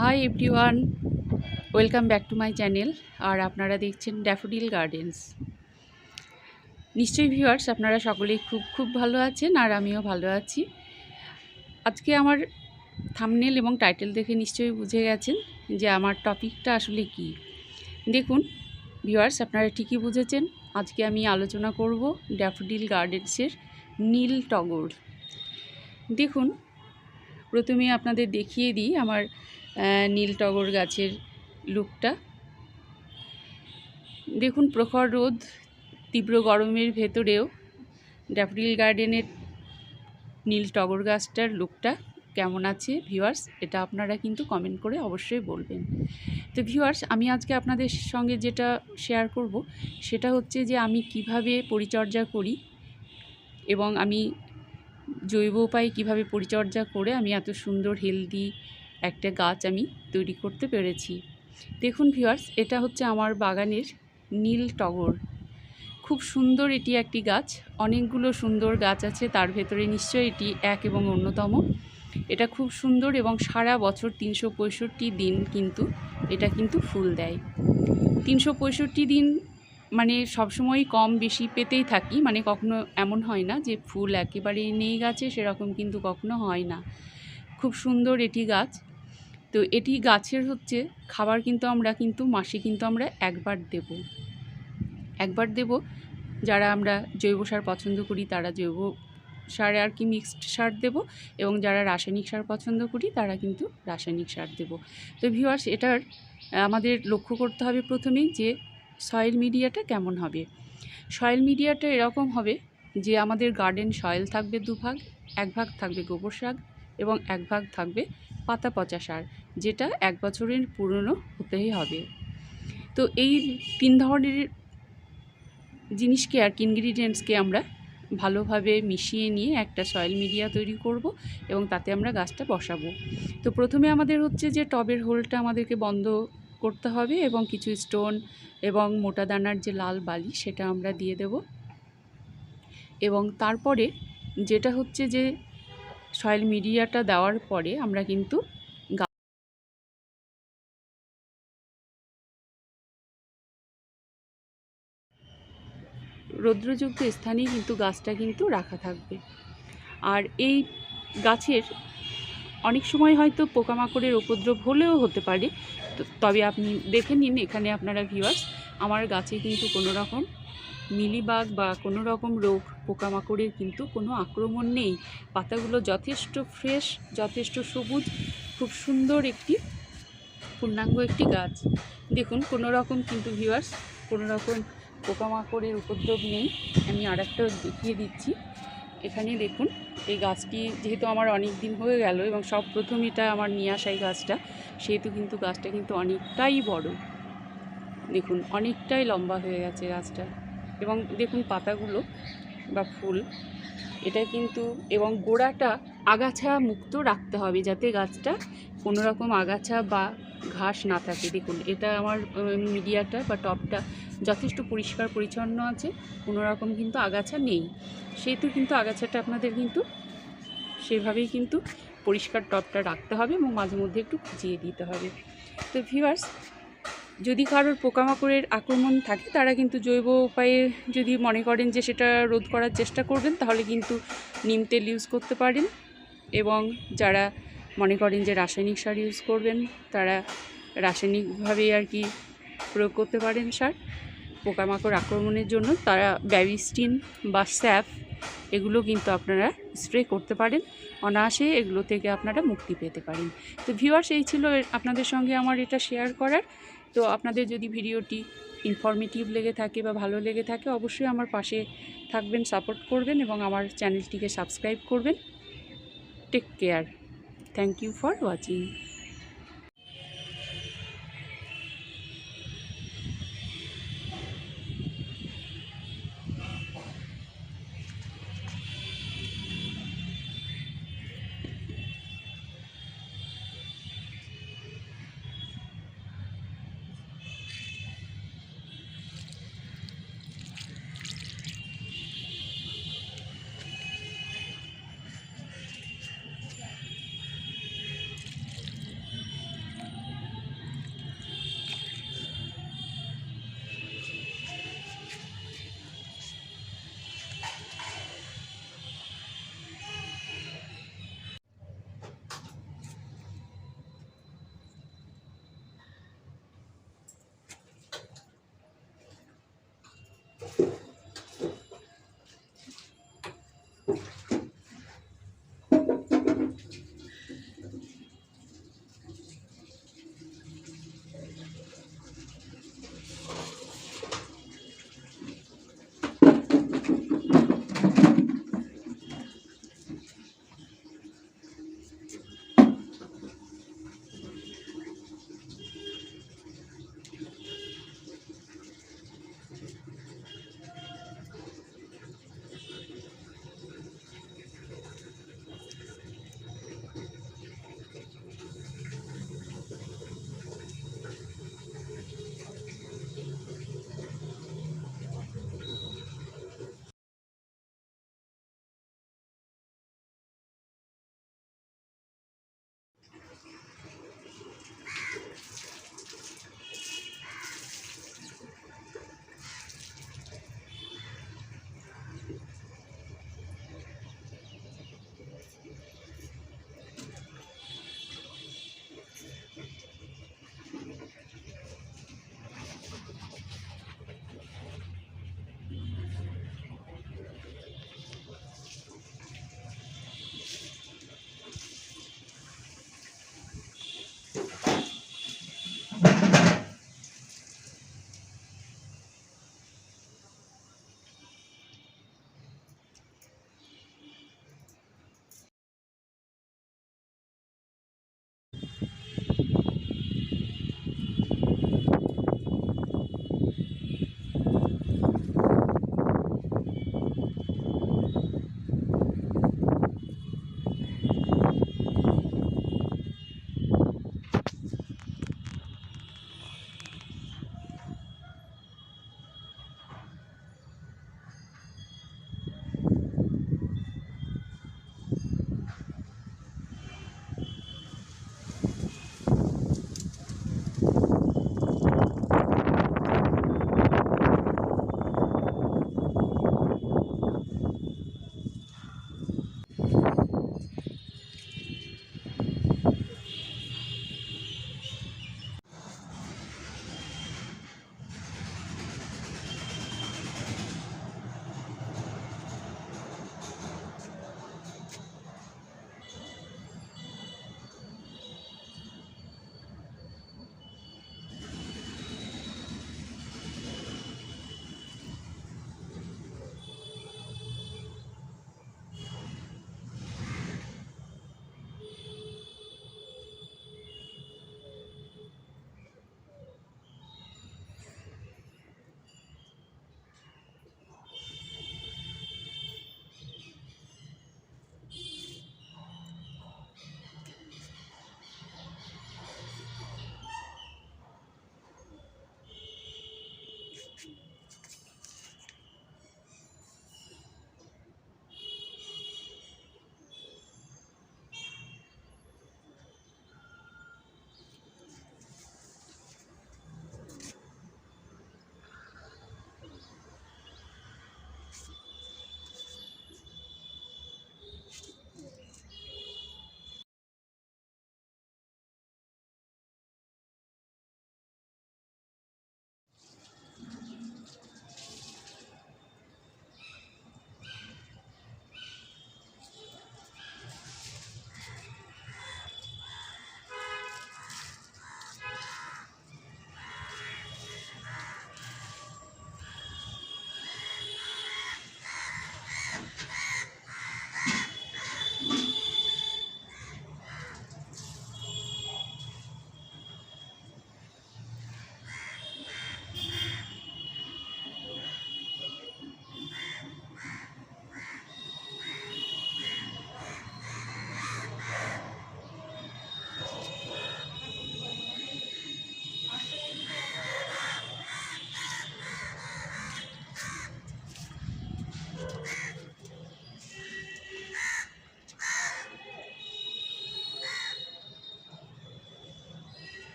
Hi everyone welcome back to my channel আর আপনারা দেখছেন daffodil gardens নিশ্চয়ই ভিউয়ার্স আপনারা সকলেই খুব খুব ভালো আছেন, আর আমিও ভালো আছি। আজকে আমার থামনেল এবং টাইটেল দেখে নিশ্চয়ই বুঝে গেছেন যে আমার টপিকটা আসলে কি। দেখুন ভিউয়ার্স আপনারা ঠিকই বুঝেছেন, আজকে আমি আলোচনা করব ড্যাফোডিল গার্ডেন্সের নীল টগর। দেখুন, প্রথমে আপনাদের দেখিয়ে দিই আমার নীল টগর গাছের লুকটা। দেখুন প্রখর রোদ, তীব্র গরমের ভেতরেও ড্যাফডিল গার্ডেনের নীল টগর গাছটার লুকটা কেমন আছে ভিউয়ার্স, এটা আপনারা কিন্তু কমেন্ট করে অবশ্যই বলবেন। তো ভিউয়ার্স, আমি আজকে আপনাদের সঙ্গে যেটা শেয়ার করব, সেটা হচ্ছে যে আমি কীভাবে পরিচর্যা করি এবং আমি জৈব উপায়ে কীভাবে পরিচর্যা করে আমি এত সুন্দর, হেলদি একটা গাছ আমি তৈরি করতে পেরেছি। দেখুন ভিওয়ার্স এটা হচ্ছে আমার বাগানের নীল টগর। খুব সুন্দর এটি একটি গাছ, অনেকগুলো সুন্দর গাছ আছে, তার ভেতরে নিশ্চয়ই এটি এক এবং অন্যতম। এটা খুব সুন্দর এবং সারা বছর তিনশো পঁয়ষট্টি দিন কিন্তু এটা কিন্তু ফুল দেয়। তিনশো পঁয়ষট্টি দিন মানে সবসময় কম বেশি পেতেই থাকি মানে কখনো এমন হয় না যে ফুল একেবারেই নেই গাছে, সেরকম কিন্তু কখনো হয় না। খুব সুন্দর এটি গাছ তো এটি গাছের হচ্ছে, খাবার কিন্তু আমরা কিন্তু মাসে কিন্তু আমরা একবার দেব। একবার দেব, যারা আমরা জৈব সার পছন্দ করি তারা জৈব সারে আর কি মিক্সড সার দেব এবং যারা রাসায়নিক সার পছন্দ করি তারা কিন্তু রাসায়নিক সার দেব। তো ভিউয়ার্স এটার, আমাদের লক্ষ্য করতে হবে প্রথমেই যে সয়েল মিডিয়াটা কেমন হবে। সয়েল মিডিয়াটা এরকম হবে যে আমাদের গার্ডেন সয়েল থাকবে দুভাগ, এক ভাগ থাকবে গোবর সার এবং এক ভাগ থাকবে পাতা পচা সার, যেটা এক বছরের পুরনো হতেই হবে। তো এই তিন ধরনের জিনিসকে আর কি ইনগ্রিডিয়েন্টসকে আমরা ভালোভাবে মিশিয়ে নিয়ে একটা সয়েল মিডিয়া তৈরি করব এবং তাতে আমরা গাছটা বসাবো। তো প্রথমে আমাদের হচ্ছে যে টবের হোলটা আমাদেরকে বন্ধ করতে হবে এবং কিছু স্টোন এবং মোটা দানার যে লাল বালি সেটা আমরা দিয়ে দেব। এবং তারপরে যেটা হচ্ছে যে সয়েল মিডিয়াটা দেওয়ার পরে আমরা কিন্তু রৌদ্রযুক্ত স্থানেই কিন্তু গাছটা কিন্তু রাখা থাকবে। আর এই গাছের অনেক সময় হয়তো পোকামাকড়ের উপদ্রব হলেও হতে পারে। তবে আপনি দেখে নিন, এখানে আপনারা ভিউয়ার্স আমার গাছে কিন্তু কোনো রকম মিলিবাগ বা কোনো রকম রোগ পোকামাকড়ের কিন্তু কোনো আক্রমণ নেই। পাতাগুলো যথেষ্ট ফ্রেশ, যথেষ্ট সবুজ, খুব সুন্দর একটি পূর্ণাঙ্গ একটি গাছ। দেখুন, কোনো রকম কিন্তু ভিউয়ার্স কোনো রকম পোকামাকড়ের উপদ্রব নেই। আমি আর দেখিয়ে দিচ্ছি। এখানে দেখুন, এই গাছটি যেহেতু আমার অনেক দিন হয়ে গেল এবং সব প্রথম এটা আমার নিয়ে আসা এই গাছটা, সেহেতু কিন্তু গাছটা কিন্তু অনেকটাই বড়। দেখুন, অনেকটাই লম্বা হয়ে গেছে গাছটা। এবং দেখুন পাতাগুলো বা ফুল, এটা কিন্তু, এবং গোড়াটা আগাছা মুক্ত রাখতে হবে যাতে গাছটা কোনো রকম আগাছা বা ঘাস না থাকে। দেখুন, এটা আমার মিডিয়াটা বা টপটা যথেষ্ট পরিষ্কার পরিচ্ছন্ন আছে, কোনো রকম কিন্তু আগাছা নেই। সেহেতু কিন্তু আগাছাটা আপনাদের কিন্তু সেভাবেই কিন্তু পরিষ্কার টপটা রাখতে হবে এবং মাঝে মধ্যে একটু খুঁচিয়ে দিতে হবে। তো ভিউয়ার্স যদি কারোর পোকামাকড়ের আক্রমণ থাকে, তারা কিন্তু জৈব উপায়ে যদি মনে করেন যে সেটা রোধ করার চেষ্টা করবেন, তাহলে কিন্তু নিম তেল ইউজ করতে পারেন। এবং যারা মনে করেন যে রাসায়নিক সার ইউজ করবেন, তারা রাসায়নিকভাবে আর কি প্রয়োগ করতে পারেন সার। পোকামাকড় আক্রমণের জন্য তারা ব্যাবিস্টিন বা স্যাফ এগুলো কিন্তু আপনারা স্প্রে করতে পারেন। অনায়াসে এগুলো থেকে আপনারা মুক্তি পেতে পারেন। তো ভিউয়ার্স এই ছিল আপনাদের সঙ্গে আমার এটা শেয়ার করার। তো আপনাদের যদি ভিডিওটি ইনফরমেটিভ লেগে থাকে বা ভালো লেগে থাকে, অবশ্যই আমার পাশে থাকবেন সাপোর্ট করবেন এবং আমার চ্যানেলটিকে সাবস্ক্রাইব করবেন। Take care thank you for watching